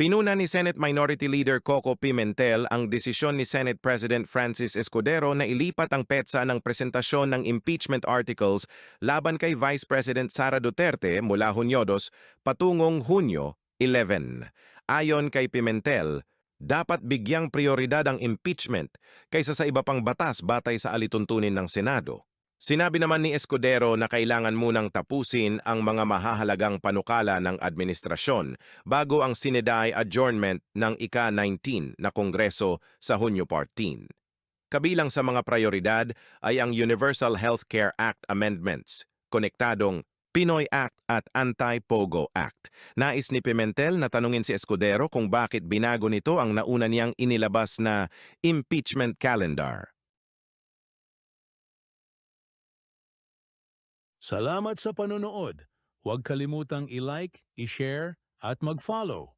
Pinuna ni Senate Minority Leader Coco Pimentel ang desisyon ni Senate President Francis Escudero na ilipat ang petsa ng presentasyon ng impeachment articles laban kay Vice President Sara Duterte mula Hunyo 2 patungong Hunyo 11. Ayon kay Pimentel, dapat bigyang prioridad ang impeachment kaysa sa iba pang batas batay sa alituntunin ng Senado. Sinabi naman ni Escudero na kailangan munang tapusin ang mga mahahalagang panukala ng administrasyon bago ang sineday adjournment ng ika-19 na Kongreso sa Hunyo 14. Kabilang sa mga prioridad ay ang Universal Healthcare Act Amendments, konektadong Pinoy Act at Anti-Pogo Act. Nais ni Pimentel na tanungin si Escudero kung bakit binago nito ang nauna niyang inilabas na impeachment calendar. Salamat sa panonood. Huwag kalimutang i-like, i-share at mag-follow.